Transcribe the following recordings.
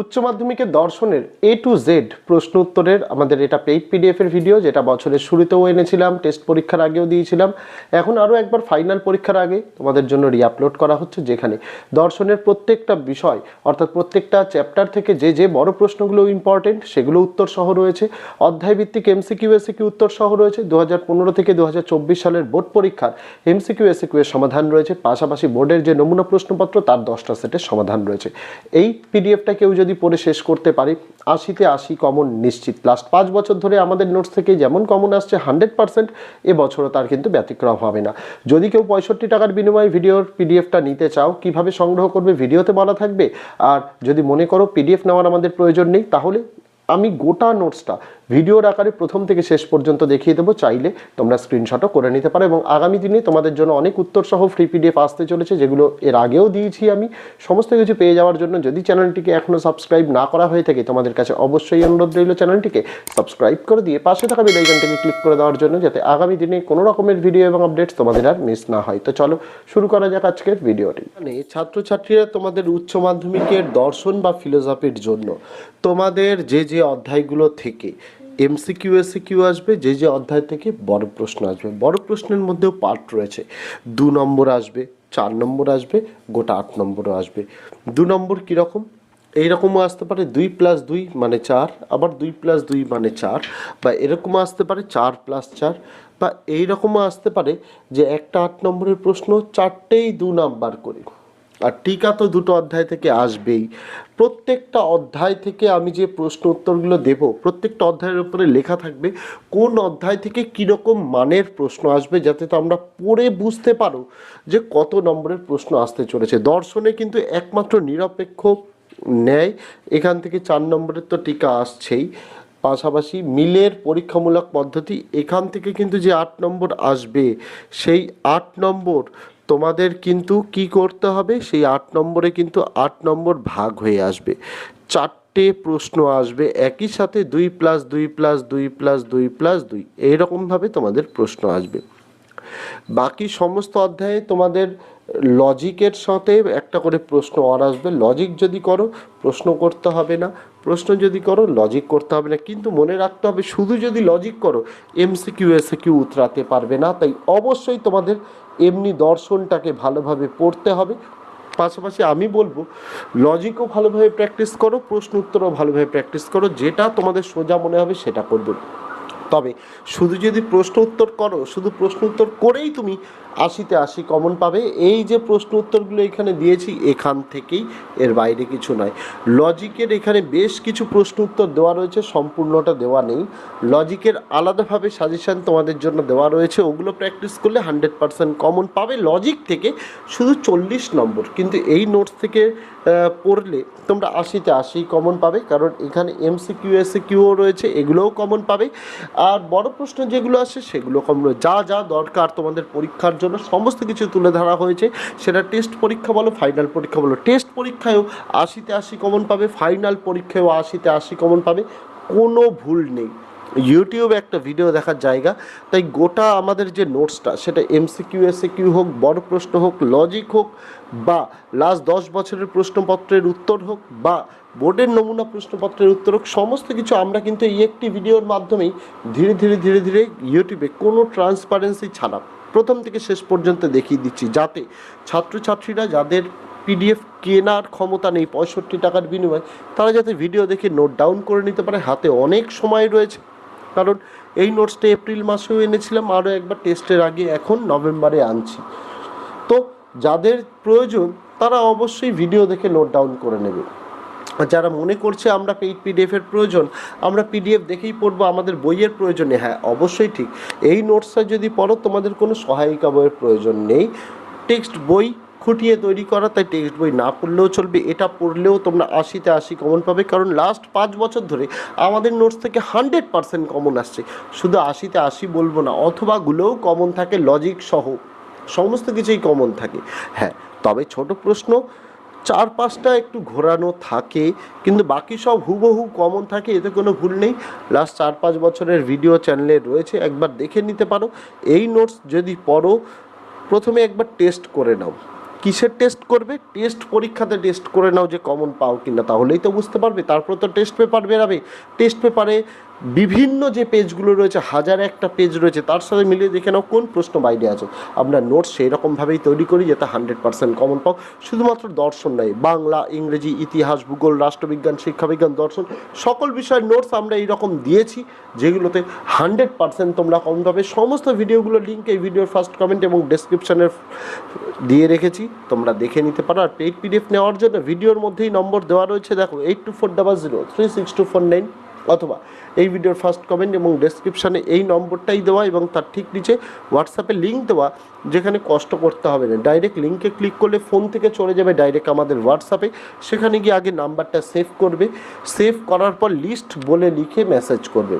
উচ্চ মাধ্যমিকের দর্শনের এ টু জেড প্রশ্ন উত্তরের আমাদের এটা পেইড পিডিএফ এর ভিডিও যেটা বছরের শুরুতেও এনেছিলাম টেস্ট পরীক্ষার আগেও দিয়েছিলাম। এখন আরও একবার ফাইনাল পরীক্ষার আগে তোমাদের জন্য রিআপলোড করা হচ্ছে, যেখানে দর্শনের প্রত্যেকটা বিষয়, অর্থাৎ প্রত্যেকটা চ্যাপ্টার থেকে যে যে বড় প্রশ্নগুলো ইম্পর্টেন্ট সেগুলো উত্তর সহ রয়েছে। অধ্যায় ভিত্তিক এমসিকিউ এসিকিউ উত্তর সহ রয়েছে। দু হাজার পনেরো থেকে দু হাজার চব্বিশ সালের বোর্ড পরীক্ষার এমসিকিউ এসিকিউ এর সমাধান রয়েছে। পাশাপাশি বোর্ডের যে নমুনা প্রশ্নপত্র, তার দশটা সেটের সমাধান রয়েছে। এই পিডিএফটা কেউ যদি পড়ে শেষ করতে পারি, আশিতে আশি কমন নিশ্চিত। লাস্ট পাঁচ বছর ধরে আমাদের নোটস থেকে যেমন কমন আসছে হান্ড্রেড পার্সেন্ট এবছরও তার কিন্তু ব্যতিক্রম হবে না। যদি কেউ পঁয়ষট্টি টাকার বিনিময়ে ভিডিওর পিডিএফটা নিতে চাও, কীভাবে সংগ্রহ করবে, ভিডিওতে বলা থাকবে? আর যদি মনে করো পিডিএফ নেওয়ার আমাদের প্রয়োজন নেই, তাহলে আমি গোটা নোটসটা ভিডিওর আকারে প্রথম থেকে শেষ পর্যন্ত দেখিয়ে দেবো, চাইলে তোমরা স্ক্রিনশটও করে নিতে পারো এবং আগামী দিনে তোমাদের জন্য অনেক উত্তর সহ ফ্রি পিডিএফ আসতে চলেছে, যেগুলো এর আগেও দিয়েছি আমি। সমস্ত কিছু পেয়ে যাওয়ার জন্য যদি চ্যানেলটিকে এখনও সাবস্ক্রাইব না করা হয়ে থাকে, তোমাদের কাছে অবশ্যই অনুরোধ রইল চ্যানেলটিকে সাবস্ক্রাইব করে দিয়ে পাশে থাকা বেল আইকনটিকে ক্লিক করে দেওয়ার জন্য, যাতে আগামী দিনে কোনো রকমের ভিডিও এবং আপডেটস তোমাদের আর মিস না হয়। তো চলো শুরু করা যাক আজকের ভিডিওটি মানে ছাত্রছাত্রীরা তোমাদের উচ্চ মাধ্যমিকের দর্শন বা ফিলোসফির জন্য তোমাদের যে যে অধ্যায়গুলো থেকে এমসিকিউ এসিকিউ আসবে, যে যে অধ্যায় থেকে বড় প্রশ্ন আসবে। বড় প্রশ্নের মধ্যেও পার্ট রয়েছে। দু নম্বর আসবে, চার নম্বর আসবে, গোটা আট নম্বরও আসবে। দু নম্বর কীরকম? এইরকমও আসতে পারে, দুই প্লাস দুই মানে চার, আবার দুই প্লাস দুই মানে চার, বা এরকমও আসতে পারে, চার প্লাস চার, বা এইরকমও আসতে পারে যে একটা আট নম্বরের প্রশ্ন চারটেই দু নাম্বার করে। আর টিকা তো দুটো অধ্যায় থেকে আসবেই। প্রত্যেকটা অধ্যায় থেকে আমি যে প্রশ্ন উত্তরগুলো দেব, প্রত্যেকটা অধ্যায়ের উপরে লেখা থাকবে কোন অধ্যায় থেকে কীরকম মানের প্রশ্ন আসবে যাতে তো আমরা পড়ে বুঝতে পারো যে কত নম্বরের প্রশ্ন আসতে চলেছে। দর্শনে কিন্তু একমাত্র নিরপেক্ষ নেয় এখান থেকে চার নম্বরের তো টিকা আসছেই। পাশাপাশি মিলের পরীক্ষামূলক পদ্ধতি, এখান থেকে কিন্তু যে আট নম্বর আসবে, সেই আট নম্বর তোমাদের কিন্তু কি করতে হবে? সেই আট নম্বরে কিন্তু আট নম্বর ভাগ হয়ে আসবে। চারটে প্রশ্ন আসবে। একই সাথে দুই প্লাস দুই প্লাস দুই প্লাস দুই প্লাস দুই। এইরকমভাবে তোমাদের প্রশ্ন আসবে। বাকি সমস্ত অধ্যায়ে তোমাদের লজিকের সাথে একটা করে প্রশ্ন আর আসবে। লজিক যদি করো, প্রশ্ন করতে হবে না। প্রশ্ন যদি করো লজিক করতে হবে না। কিন্তু মনে রাখতে হবে, শুধু যদি লজিক করো এমসিকিউ এসিকিউ উতরাতে পারবে না। তাই অবশ্যই তোমাদের এমনি দর্শনটাকে ভালোভাবে পড়তে হবে। পাশাপাশি আমি বলব লজিকও ভালোভাবে প্র্যাকটিস করো প্রশ্ন উত্তরও ভালোভাবে প্র্যাকটিস করো, যেটা তোমাদের সোজা মনে হবে সেটা করবে। তবে শুধু যদি প্রশ্ন উত্তর করো, শুধু প্রশ্ন উত্তর করেই তুমি আশিতে আশি কমন পাবে। এই যে প্রশ্ন উত্তরগুলো এখানে দিয়েছি, এখান থেকেই এর বাইরে কিছু নয়। লজিকের এখানে বেশ কিছু প্রশ্ন উত্তর দেওয়া রয়েছে, সম্পূর্ণটা দেওয়া নেই। লজিকের আলাদাভাবে সাজেশান তোমাদের জন্য দেওয়া রয়েছে। ওগুলো প্র্যাকটিস করলে হান্ড্রেড পার্সেন্ট কমন পাবে। লজিক থেকে শুধু চল্লিশ নম্বর। কিন্তু এই নোটস থেকে পড়লে তোমরা আশিতে আশি কমন পাবে। কারণ এখানে এমসিকিউ এসিকিউও রয়েছে, এগুলোও কমন পাবে। আর বড় প্রশ্ন যেগুলো আসে সেগুলো কমন যা যা দরকার তোমাদের পরীক্ষার জন্য সমস্ত কিছু তুলে ধরা হয়েছে। সেটা টেস্ট পরীক্ষা বলো ফাইনাল পরীক্ষা বলো। টেস্ট পরীক্ষায়ও আশিতে আশি কমন পাবে ফাইনাল পরীক্ষায়ও আশিতে আশি কমন পাবে। কোনো ভুল নেই। ইউটিউবে একটা ভিডিও দেখার জায়গা। তাই গোটা আমাদের যে নোটসটা সেটা এমসিকিউ এসিকিউ হোক, বড় প্রশ্ন হোক লজিক হোক, বা লাস্ট দশ বছরের প্রশ্নপত্রের উত্তর হোক, বা বোর্ডের নমুনা প্রশ্নপত্রের উত্তর হোক, সমস্ত কিছু আমরা কিন্তু এই একটি ভিডিওর মাধ্যমেই ধীরে ধীরে ধীরে ধীরে ইউটিউবে কোনো ট্রান্সপারেন্সি ছাড়া প্রথম থেকে শেষ পর্যন্ত দেখিয়ে দিচ্ছি, যাতে ছাত্রছাত্রীরা যাদের পিডিএফ কেনার ক্ষমতা নেই, পঁয়ষট্টি টাকার বিনিময়ে, তারা যাতে ভিডিও দেখে নোট ডাউন করে নিতে পারে। হাতে অনেক সময় রয়েছে, কারণ এই নোটসটা এপ্রিল মাসেও এনেছিলাম, আরও একবার টেস্টের আগে, এখন নভেম্বরে আনছি। তো যাদের প্রয়োজন, তারা অবশ্যই ভিডিও দেখে নোট ডাউন করে নেবে। যারা মনে করছে আমরা পেইড পিডিএফের প্রয়োজন, আমরা পিডিএফ দেখেই পড়ব আমাদের বইয়ের প্রয়োজনে। হ্যাঁ অবশ্যই ঠিক। এই নোটসটা যদি পড়ো, তোমাদের কোনো সহায়িকা বইয়ের প্রয়োজন নেই। টেক্সট বই খুঁটিয়ে তৈরি করা, তাই টেক্সট বই না পড়লেও চলবে। এটা পড়লেও তোমরা আশিতে আশি কমন পাবে, কারণ লাস্ট পাঁচ বছর ধরে আমাদের নোটস থেকে হান্ড্রেড পার্সেন্ট কমন আসছে। শুধু আশিতে আশি বলব না, অথবাগুলোও কমন থাকে লজিক সহ। সমস্ত কিছুই কমন থাকে। হ্যাঁ তবে ছোট প্রশ্ন চার পাঁচটা একটু ঘোরানো থাকে, কিন্তু বাকি সব হুবহু কমন থাকে, এতে কোনো ভুল নেই। লাস্ট চার পাঁচ বছরের ভিডিও চ্যানেলে রয়েছে, একবার দেখে নিতে পারো। এই নোটস যদি পড়ো, প্রথমে একবার টেস্ট করে নাও। কিসের টেস্ট করবে? টেস্ট পরীক্ষাতে টেস্ট করে নাও যে কমন পাও কিনা, তাহলেই তো বুঝতে পারবে। তারপর তো টেস্ট পেপার বেরাবে। টেস্ট পেপারে বিভিন্ন যে পেজগুলো রয়েছে, হাজার একটা পেজ রয়েছে, তার সাথে মিলিয়ে দেখে নাও কোন প্রশ্ন বাইরে আছে। আমরা নোটস সেই রকমভাবেই তৈরি করি যাতে হান্ড্রেড পার্সেন্ট কমন পাও। শুধুমাত্র দর্শন নয় বাংলা, ইংরেজি, ইতিহাস, ভূগোল, রাষ্ট্রবিজ্ঞান, শিক্ষাবিজ্ঞান, দর্শন, সকল বিষয়ের নোটস আমরা এইরকম দিয়েছি, যেগুলোতে হান্ড্রেড পার্সেন্ট তোমরা কমন পাবে। সমস্ত ভিডিওগুলোর লিঙ্ক এই ভিডিওর ফার্স্ট কমেন্ট এবং ডেসক্রিপশনের দিয়ে রেখেছি, তোমরা দেখে নিতে পারো। আর পেইড পিডিএফ নেওয়ার জন্য ভিডিওর মধ্যেই নম্বর দেওয়া রয়েছে, দেখো eight two four double zero three six two four nine অথবা এই ভিডিওর ফার্স্ট কমেন্ট এবং ডেসক্রিপশানে এই নম্বরটাই দেওয়া এবং তার ঠিক নিচে হোয়াটসঅ্যাপে লিঙ্ক দেওয়া, যেখানে কষ্ট করতে হবে না। ডাইরেক্ট লিঙ্কে ক্লিক করলে ফোন থেকে চলে যাবে ডাইরেক্ট আমাদের হোয়াটসঅ্যাপে সেখানে গিয়ে আগে নাম্বারটা সেভ করবে। সেভ করার পর লিস্ট বলে লিখে মেসেজ করবে।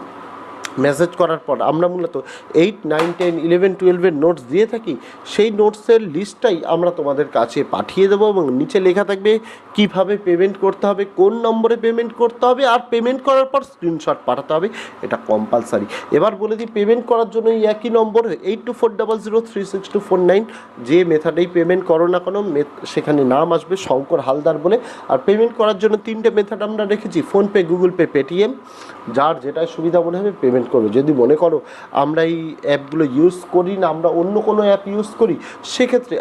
মেসেজ করার পর আমরা মূলত এইট নাইন টেন ইলেভেন টুয়েলভের নোটস দিয়ে থাকি, সেই নোটসের লিস্টটাই আমরা তোমাদের কাছে পাঠিয়ে দেবো এবং নিচে লেখা থাকবে কীভাবে পেমেন্ট করতে হবে, কোন নম্বরে পেমেন্ট করতে হবে আর পেমেন্ট করার পর স্ক্রিনশট পাঠাতে হবে, এটা কম্পালসারি এবার বলে দিই পেমেন্ট করার জন্য এই একই নম্বর eight two four double zero three six two four nine যে মেথডেই পেমেন্ট করো না কোনো সেখানে নাম আসবে শঙ্কর হালদার বলে। আর পেমেন্ট করার জন্য তিনটে মেথড আমরা রেখেছি ফোনপে গুগল পে পেটিএম যার যেটা সুবিধা মনে হবে পেমেন্ট করবে। যদি মনে করো আমরা এই অ্যাপগুলো ইউজ করি না, আমরা অন্য কোনো অ্যাপ ইউজ করি, সেক্ষেত্রে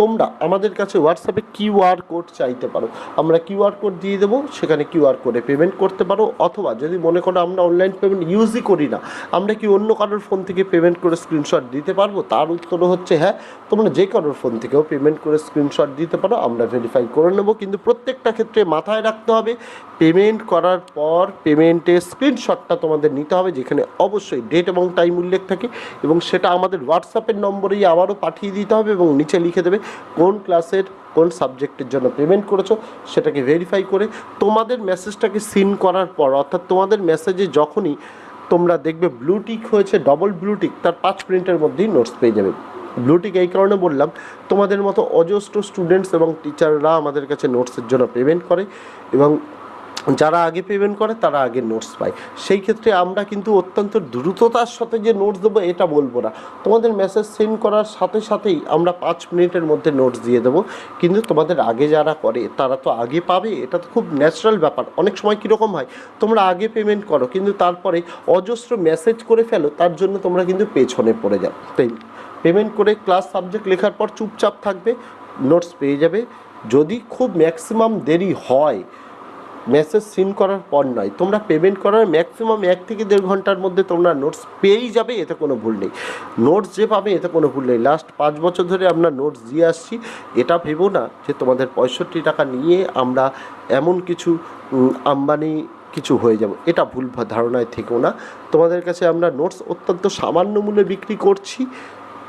তোমরা আমাদের কাছে হোয়াটসঅ্যাপে কিউআর কোড চাইতে পারো। আমরা কিউআর কোড দিয়ে দেবো, সেখানে কিউআর কোডে পেমেন্ট করতে পারো। অথবা যদি মনে করো আমরা অনলাইন পেমেন্ট ইউজই করি না, আমরা কি অন্য কারোর ফোন থেকে পেমেন্ট করে স্ক্রিনশট দিতে পারব? তার উত্তর হচ্ছে হ্যাঁ তোমরা যে কারোর ফোন থেকেও পেমেন্ট করে স্ক্রিনশট দিতে পারো, আমরা ভেরিফাই করে নেব। কিন্তু প্রত্যেকটা ক্ষেত্রে মাথায় রাখতে হবে পেমেন্ট করার পর পেমেন্টের স্ক্রিনশটটা তোমাদের নিতে হবে, যেখানে অবশ্যই ডেট এবং টাইম উল্লেখ থাকে এবং সেটা আমাদের হোয়াটসঅ্যাপের নম্বরেই আবারও পাঠিয়ে দিতে হবে এবং নিচে লিখে দেবে কোন ক্লাসের কোন সাবজেক্টের জন্য পেমেন্ট করেছ, সেটাকে ভেরিফাই করে তোমাদের মেসেজটাকে সিন করার পর, অর্থাৎ তোমাদের মেসেজে যখনই তোমরা দেখবে ব্লুটিক হয়েছে ডবল ব্লুটিক তার পাঁচ মিনিটের মধ্যেই নোটস পেয়ে যাবে। ব্লুটিক এই কারণে বললাম, তোমাদের মতো অজস্র স্টুডেন্টস এবং টিচাররা আমাদের কাছে নোটসের জন্য পেমেন্ট করে এবং যারা আগে পেমেন্ট করে, তারা আগে নোটস পায়। সেই ক্ষেত্রে আমরা কিন্তু অত্যন্ত দ্রুততার সাথে যে নোটস দেবো, এটা বলব না। তোমাদের মেসেজ সেন্ড করার সাথে সাথেই আমরা পাঁচ মিনিটের মধ্যে নোটস দিয়ে দেবো। কিন্তু তোমাদের আগে যারা করে, তারা তো আগে পাবে। এটা তো খুব ন্যাচারাল ব্যাপার। অনেক সময় কীরকম হয়, তোমরা আগে পেমেন্ট করো, কিন্তু তারপরে অজস্র মেসেজ করে ফেলো, তার জন্য তোমরা কিন্তু পেছনে পড়ে যাও। তাই পেমেন্ট করে ক্লাস সাবজেক্ট লেখার পর চুপচাপ থাকবে নোটস পেয়ে যাবে। যদি খুব ম্যাক্সিমাম দেরি হয় মেসেজ সিন করার পর নয়। তোমরা পেমেন্ট করার ম্যাক্সিমাম এক থেকে দেড় ঘণ্টার মধ্যে তোমরা নোটস পেয়েই যাবে, এতে কোনো ভুল নেই। নোটস যে পাবে, এতে কোনো ভুল নেই। লাস্ট পাঁচ বছর ধরে আমরা নোটস দিয়ে আসছি। এটা ভেবো না যে তোমাদের পঁয়ষট্টি টাকা নিয়ে আমরা এমন কিছু আম্বানি কিছু হয়ে যাব। এটা ভুল ধারণায় থেকেও না। তোমাদের কাছে আমরা নোটস অত্যন্ত সামান্য মূল্যে বিক্রি করছি।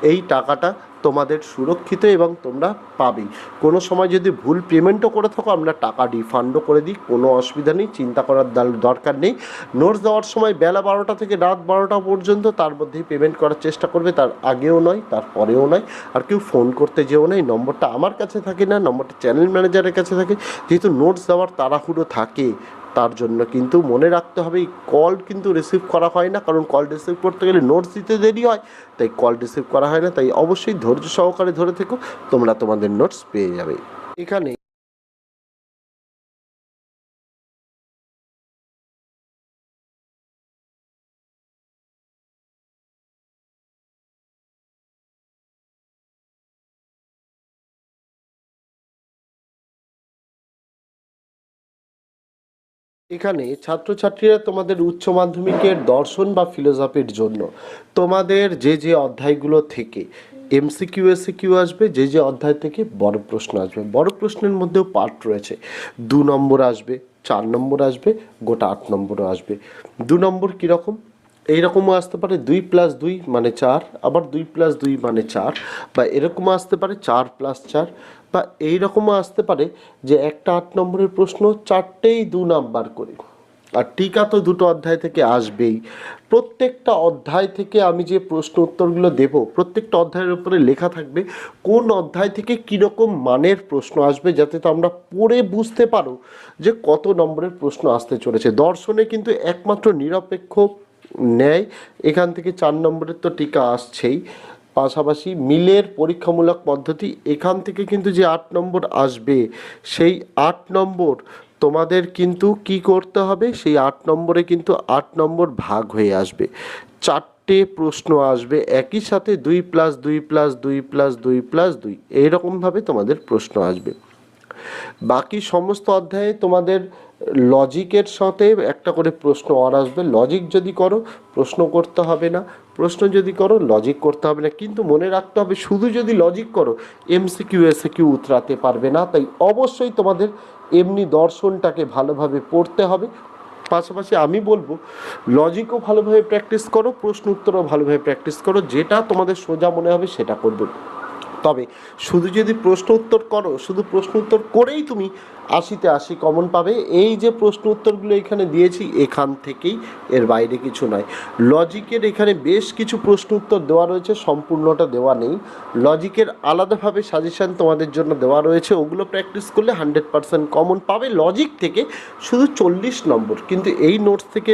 এই টাকাটা তোমাদের সুরক্ষিত এবং তোমরা পাবেই। কোনো সময় যদি ভুল পেমেন্টও করে থাকো, আমরা টাকা রিফান্ডও করে দিই, কোনো অসুবিধা নেই, চিন্তা করার দরকার নেই। নোটস দেওয়ার সময় বেলা বারোটা থেকে রাত বারোটা পর্যন্ত তার মধ্যেই পেমেন্ট করার চেষ্টা করবে, তার আগেও নয়, তার পরেও নয়। আর কেউ ফোন করতে যেও না, এই নম্বরটা আমার কাছে থাকে না, নম্বরটা চ্যানেল ম্যানেজারের কাছে থাকে। যেহেতু নোটস দেওয়ার তাড়াহুড়ো থাকে তার জন্য। কিন্তু মনে রাখতে হবে কল কিন্তু রিসিভ করা হয় না, কারণ কল রিসিভ করতে গেলে নোটস দিতে দেরি হয়। তাই কল রিসিভ করা হয় না, তাই অবশ্যই ধৈর্য সহকারে ধরে থেকো, তোমরা তোমাদের নোটস পেয়ে যাবে। এখানে এখানে ছাত্রছাত্রীরা তোমাদের উচ্চ মাধ্যমিকের দর্শন বা ফিলোসফির জন্য তোমাদের যে যে অধ্যায়গুলো থেকে এমসিকিউ এসিকিউ আসবে, যে যে অধ্যায় থেকে বড় প্রশ্ন আসবে। বড় প্রশ্নের মধ্যেও পার্ট রয়েছে। দু নম্বর আসবে, চার নম্বর আসবে, গোটা আট নম্বরও আসবে। দু নম্বর কীরকম? এইরকমও আসতে পারে দুই প্লাস দুই মানে চার, আবার দুই প্লাস দুই মানে চার, বা এরকমও আসতে পারে চার প্লাস চার, বা এইরকমও আসতে পারে যে একটা আট নম্বরের প্রশ্ন চারটেই দু নাম্বার করে। আর টিকা তো দুটো অধ্যায় থেকে আসবেই। প্রত্যেকটা অধ্যায় থেকে আমি যে প্রশ্ন উত্তরগুলো দেব, প্রত্যেকটা অধ্যায়ের উপরে লেখা থাকবে কোন অধ্যায় থেকে কীরকম মানের প্রশ্ন আসবে যাতে তো আমরা পড়ে বুঝতে পারো যে কত নম্বরের প্রশ্ন আসতে চলেছে। দর্শনে কিন্তু একমাত্র নিরপেক্ষ ন্যায় এখান থেকে চার নম্বরের তো টিকা আসছেই। পাশাপাশি মিলের পরীক্ষামূলক পদ্ধতি, এখান থেকে কিন্তু যে আট নম্বর আসবে, সেই আট নম্বর তোমাদের কিন্তু কি করতে হবে? সেই আট নম্বরে কিন্তু আট নম্বর ভাগ হয়ে আসবে। চারটে প্রশ্ন আসবে, একই সাথে দুই প্লাস দুই প্লাস দুই প্লাস দুই প্লাস দুই, এইরকমভাবে তোমাদের প্রশ্ন আসবে। বাকি সমস্ত অধ্যায়ে তোমাদের লজিকের সাথে একটা করে প্রশ্ন আর আসবে। লজিক যদি করো, প্রশ্ন করতে হবে না। প্রশ্ন যদি করো, লজিক করতে হবে না। কিন্তু মনে রাখতে হবে, শুধু যদি লজিক করো, এমসিকিউ, এসিকিউ উতরাতে পারবে না। তাই অবশ্যই তোমাদের এমনি দর্শনটাকে ভালোভাবে পড়তে হবে। পাশাপাশি আমি বলব, লজিকও ভালোভাবে প্র্যাকটিস করো, প্রশ্ন উত্তরও ভালোভাবে প্র্যাকটিস করো। যেটা তোমাদের সোজা মনে হবে, সেটা করবে। তবে শুধু যদি প্রশ্ন উত্তর করো, শুধু প্রশ্ন উত্তর করেই তুমি আশিতে আশি কমন পাবে। এই যে প্রশ্ন উত্তরগুলো এখানে দিয়েছি, এখান থেকেই এর বাইরে কিছু নয়। লজিকের এখানে বেশ কিছু প্রশ্ন উত্তর দেওয়া রয়েছে, সম্পূর্ণটা দেওয়া নেই। লজিকের আলাদাভাবে সাজেশান তোমাদের জন্য দেওয়া রয়েছে, ওগুলো প্র্যাকটিস করলে হান্ড্রেড পার্সেন্ট কমন পাবে। লজিক থেকে শুধু চল্লিশ নম্বর, কিন্তু এই নোটস থেকে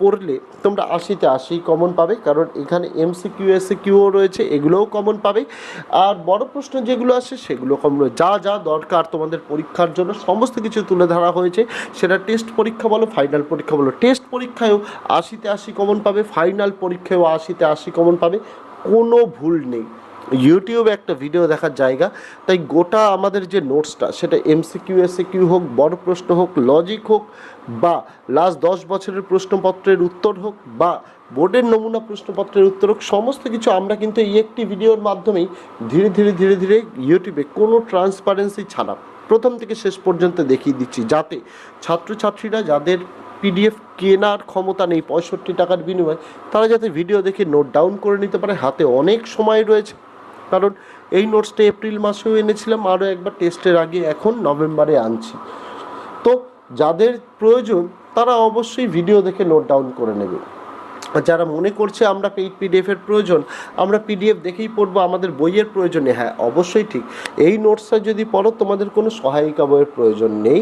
পড়লে তোমরা আশিতে আশি কমন পাবে, কারণ এখানে এমসিকিউ এসিকিউও রয়েছে, এগুলোও কমন পাবে। আর বড় প্রশ্ন যেগুলো আসে সেগুলো কমন যা যা দরকার তোমাদের পরীক্ষার জন্য, সমস্ত কিছু তুলে ধরা হয়েছে। সেটা টেস্ট পরীক্ষা বলো ফাইনাল পরীক্ষা বলো। টেস্ট পরীক্ষায়ও আশিতে আশি কমন পাবে ফাইনাল পরীক্ষায়ও আশিতে আশি কমন পাবে। কোনো ভুল নেই। ইউটিউবে একটা ভিডিও দেখার জায়গা। তাই গোটা আমাদের যে নোটসটা সেটা এমসিকিউ এসিকিউ হোক, বড় প্রশ্ন হোক লজিক হোক বা লাস্ট দশ বছরের প্রশ্নপত্রের উত্তর হোক বা বোর্ডের নমুনা প্রশ্নপত্রের উত্তর হোক, সমস্ত কিছু আমরা কিন্তু এই একটি ভিডিওর মাধ্যমেই ধীরে ধীরে ধীরে ধীরে ইউটিউবে কোনো ট্রান্সপারেন্সি ছাড়া প্রথম থেকে শেষ পর্যন্ত দেখিয়ে দিচ্ছি যাতে ছাত্রছাত্রীরা যাদের পিডিএফ কেনার ক্ষমতা নেই পঁয়ষট্টি টাকার বিনিময়ে, তারা যাতে ভিডিও দেখে নোট ডাউন করে নিতে পারে। হাতে অনেক সময় রয়েছে। কারণ এই নোটসটা এপ্রিল মাসেও এনেছিলাম, আরও একবার টেস্টের আগে এখন নভেম্বরে আনছি। তো যাদের প্রয়োজন, তারা অবশ্যই ভিডিও দেখে নোট ডাউন করে নেবে। যারা মনে করছে আমরা পেইড পিডিএফের প্রয়োজন, আমরা পিডিএফ দেখেই পড়ব আমাদের বইয়ের প্রয়োজনে। হ্যাঁ অবশ্যই ঠিক। এই নোটসটা যদি পড়ো, তোমাদের কোনো সহায়িকা বইয়ের প্রয়োজন নেই।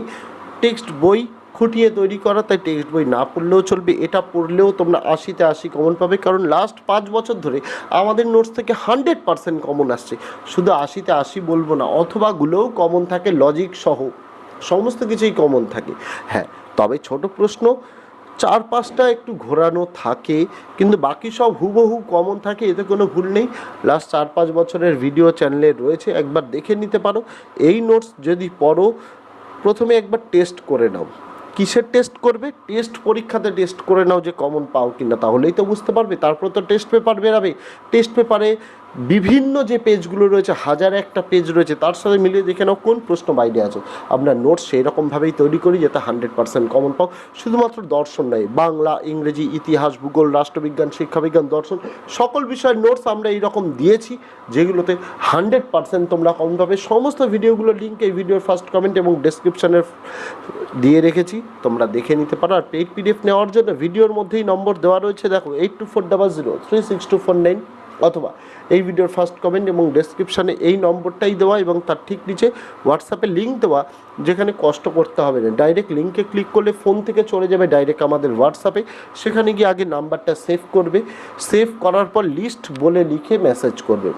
টেক্সট বই খুঁটিয়ে তৈরি করা, তাই টেক্সট বই না পড়লেও চলবে। এটা পড়লেও তোমরা আশিতে আশি কমন পাবে, কারণ লাস্ট পাঁচ বছর ধরে আমাদের নোটস থেকে হান্ড্রেড পার্সেন্ট কমন আসছে। শুধু আশিতে আশি বলব না অথবাগুলোও কমন থাকে লজিক সহ। সমস্ত কিছুই কমন থাকে। হ্যাঁ তবে ছোট প্রশ্ন চার পাঁচটা একটু ঘোরানো থাকে, কিন্তু বাকি সব হুবহু কমন থাকে, এতে কোনো ভুল নেই। লাস্ট চার পাঁচ বছরের ভিডিও চ্যানেলে রয়েছে, একবার দেখে নিতে পারো। এই নোটস যদি পড়ো, প্রথমে একবার টেস্ট করে নাও। কিসের টেস্ট করবে? টেস্ট পরীক্ষাতে টেস্ট করে নাও যে কমন পাও কিনা, তাহলেই তো বুঝতে পারবে। তারপর তো টেস্ট পেপার বেরাবে। টেস্ট পেপারে বিভিন্ন যে পেজগুলো রয়েছে, হাজার একটা পেজ রয়েছে, তার সাথে মিলিয়ে দেখে নাও কোন প্রশ্ন বাইরে আছে। আমরা নোটস সেই রকমভাবেই তৈরি করি যাতে হান্ড্রেড পার্সেন্ট কমন পাও। শুধুমাত্র দর্শন নয়, বাংলা, ইংরেজি, ইতিহাস, ভূগোল, রাষ্ট্রবিজ্ঞান, শিক্ষাবিজ্ঞান, দর্শন, সকল বিষয়ের নোটস আমরা এইরকম দিয়েছি, যেগুলোতে হান্ড্রেড পার্সেন্ট তোমরা কমন পাবে। সমস্ত ভিডিওগুলোর লিঙ্ক এই ভিডিওর ফার্স্ট কমেন্ট এবং ডেসক্রিপশনের দিয়ে রেখেছি, তোমরা দেখে নিতে পারো। আর পেইড পিডিএফ নেওয়ার জন্য ভিডিওর মধ্যেই নম্বর দেওয়া রয়েছে, দেখো eight two four double zero three six two four nine অথবা এই ভিডিওর ফার্স্ট কমেন্ট এবং ডেসক্রিপশানে এই নম্বরটাই দেওয়া এবং তার ঠিক নিচে হোয়াটসঅ্যাপে লিঙ্ক দেওয়া, যেখানে কষ্ট করতে হবে না। ডাইরেক্ট লিঙ্কে ক্লিক করলে ফোন থেকে চলে যাবে ডাইরেক্ট আমাদের হোয়াটসঅ্যাপে সেখানে গিয়ে আগে নাম্বারটা সেভ করবে। সেভ করার পর লিস্ট বলে লিখে মেসেজ করবে।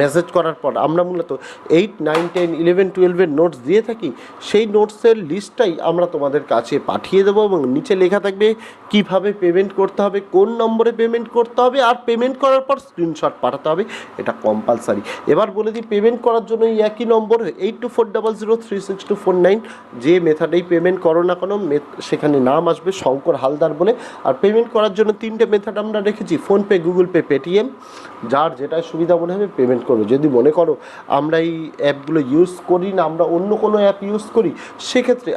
মেসেজ করার পর আমরা মূলত এইট নাইন টেন ইলেভেন টুয়েলভের নোটস দিয়ে থাকি, সেই নোটসের লিস্টটাই আমরা তোমাদের কাছে পাঠিয়ে দেবো এবং নিচে লেখা থাকবে কীভাবে পেমেন্ট করতে হবে, কোন নম্বরে পেমেন্ট করতে হবে আর পেমেন্ট করার পর স্ক্রিনশট পাঠাতে হবে, এটা কম্পালসারি এবার বলে দিই পেমেন্ট করার জন্য এই একই নম্বর eight two four double zero three six two four nine যে মেথাডেই পেমেন্ট করো না কোনো সেখানে নাম আসবে শঙ্কর হালদার বলে। আর পেমেন্ট করার জন্য তিনটে মেথড আমরা রেখেছি ফোনপে গুগল পে পেটিএম যার যেটা সুবিধা মনে হবে পেমেন্ট করবে। যদি মনে করো আমরা এই অ্যাপগুলো ইউজ করি না, আমরা অন্য কোনো অ্যাপ ইউজ করি, সেক্ষেত্রে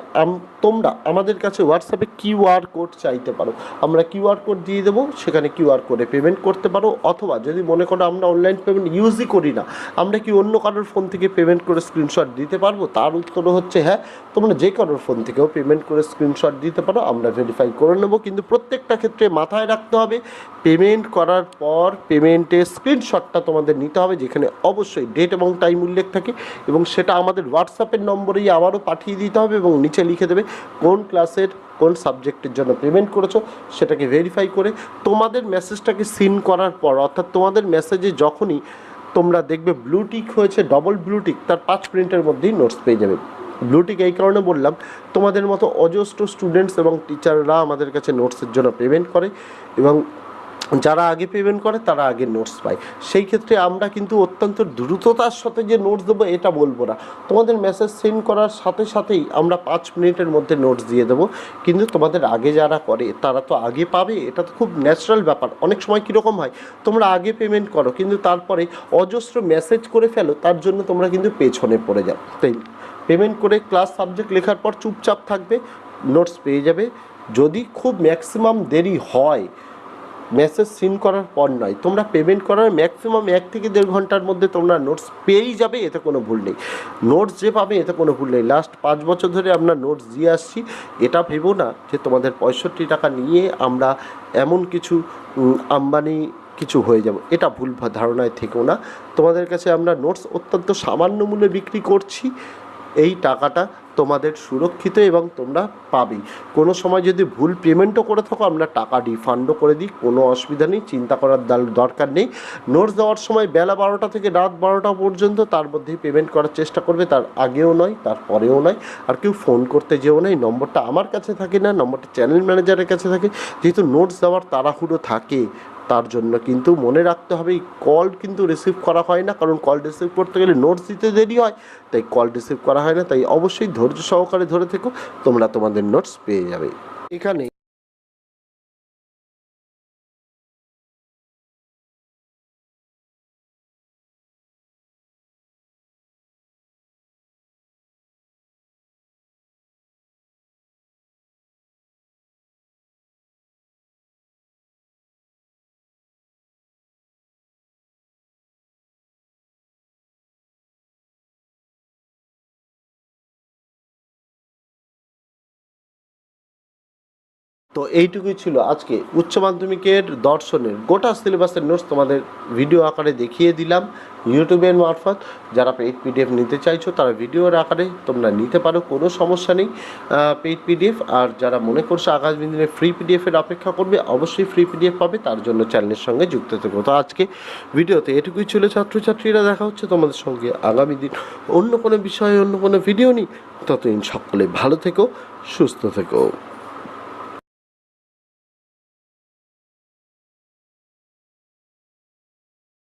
তোমরা আমাদের কাছে হোয়াটসঅ্যাপে কিউআর কোড চাইতে পারো। আমরা কিউআর কোড দিয়ে দেবো, সেখানে কিউআর কোডে পেমেন্ট করতে পারো, অথবা যদি মনে করো আমরা অনলাইন পেমেন্ট ইউজই করি না, আমরা কি অন্য কারোর ফোন থেকে পেমেন্ট করে স্ক্রিনশট দিতে পারব? তার উত্তর হচ্ছে হ্যাঁ তোমরা যে কারোর ফোন থেকেও পেমেন্ট করে স্ক্রিনশট দিতে পারো, আমরা ভেরিফাই করে নেব। কিন্তু প্রত্যেকটা ক্ষেত্রে মাথায় রাখতে হবে পেমেন্ট করার পর পেমেন্টের স্ক্রিনশটটা তোমাদের নিতে হবে, যেখানে সেখানে অবশ্যই ডেট এবং টাইম উল্লেখ থাকে এবং সেটা আমাদের হোয়াটসঅ্যাপের নম্বরেই আবারও পাঠিয়ে দিতে হবে এবং নিচে লিখে দেবে কোন ক্লাসের কোন সাবজেক্টের জন্য পেমেন্ট করেছ, সেটাকে ভেরিফাই করে তোমাদের মেসেজটাকে সিন করার পর, অর্থাৎ তোমাদের মেসেজে যখনই তোমরা দেখবে ব্লুটিক হয়েছে ডবল ব্লুটিক তার পাঁচ মিনিটের মধ্যেই নোটস পেয়ে যাবে। ব্লুটিক এই কারণে বললাম, তোমাদের মতো অজস্র স্টুডেন্টস এবং টিচাররা আমাদের কাছে নোটসের জন্য পেমেন্ট করে এবং যারা আগে পেমেন্ট করে, তারা আগে নোটস পায়। সেই ক্ষেত্রে আমরা কিন্তু অত্যন্ত দ্রুততার সাথে যে নোটস দেবো, এটা বলব না। তোমাদের মেসেজ সেন্ড করার সাথে সাথেই আমরা পাঁচ মিনিটের মধ্যে নোটস দিয়ে দেবো। কিন্তু তোমাদের আগে যারা করে, তারা তো আগে পাবে। এটা তো খুব ন্যাচারাল ব্যাপার। অনেক সময় কীরকম হয়, তোমরা আগে পেমেন্ট করো, কিন্তু তারপরে অজস্র মেসেজ করে ফেলো, তার জন্য তোমরা কিন্তু পেছনে পড়ে যাও। তাই পেমেন্ট করে ক্লাস সাবজেক্ট লেখার পর চুপচাপ থাকবে নোটস পেয়ে যাবে। যদি খুব ম্যাক্সিমাম দেরি হয় মেসেজ সিন করার পর নয়। তোমরা পেমেন্ট করার ম্যাক্সিমাম এক থেকে দেড় ঘণ্টার মধ্যে তোমরা নোটস পেয়েই যাবে, এতে কোনো ভুল নেই। নোটস যে পাবে, এতে কোনো ভুল নেই। লাস্ট পাঁচ বছর ধরে আমরা নোটস দিয়ে আসছি। এটা ভেবো না যে তোমাদের পঁয়ষট্টি টাকা নিয়ে আমরা এমন কিছু আম্বানি কিছু হয়ে যাব। এটা ভুল ধারণায় থেকেও না। তোমাদের কাছে আমরা নোটস অত্যন্ত সামান্য মূল্যে বিক্রি করছি। এই টাকাটা তোমাদের সুরক্ষিত এবং তোমরা পাবেই। কোনো সময় যদি ভুল পেমেন্টও করে থাকো, আমরা টাকা রিফান্ডও করে দিই, কোনো অসুবিধা নেই, চিন্তা করার দরকার নেই। নোটস দেওয়ার সময় বেলা বারোটা থেকে রাত বারোটা পর্যন্ত তার মধ্যেই পেমেন্ট করার চেষ্টা করবে, তার আগেও নয়, তার পরেও নয়। আর কেউ ফোন করতে যেও না, এই নম্বরটা আমার কাছে থাকে না, নম্বরটা চ্যানেল ম্যানেজারের কাছে থাকে। যেহেতু নোটস দেওয়ার তাড়াহুড়ো থাকে তার জন্য। কিন্তু মনে রাখতে হবে কল কিন্তু রিসিভ করা হয় না, কারণ কল রিসিভ করতে গেলে নোটস দিতে দেরি হয়। তাই কল রিসিভ করা হয় না, তাই অবশ্যই ধৈর্য সহকারে ধরে থেকো, তোমরা তোমাদের নোটস পেয়ে যাবে। এখানে তো এইটুকুই ছিল আজকে উচ্চ মাধ্যমিকের দর্শনের। গোটা সিলেবাসের নোটস তোমাদের ভিডিও আকারে দেখিয়ে দিলাম ইউটিউবের মারফত। যারা পেইড পিডিএফ নিতে চাইছো তারা ভিডিওর আকারে তোমরা নিতে পারো, কোনো সমস্যা নেই। পেইড পিডিএফ আর যারা মনে করছ আগামী দিনে ফ্রি পিডিএফের অপেক্ষা করবে, অবশ্যই ফ্রি পিডিএফ পাবে, তার জন্য চ্যানেলের সঙ্গে যুক্ত থেকো। তো আজকে ভিডিওতে এটুকুই ছিল ছাত্রছাত্রীরা, দেখা হচ্ছে তোমাদের সঙ্গে আগামী দিন অন্য কোনো বিষয়ে, অন্য কোনো ভিডিও নিই ততদিন সকলে ভালো থেকো, সুস্থ থেকো।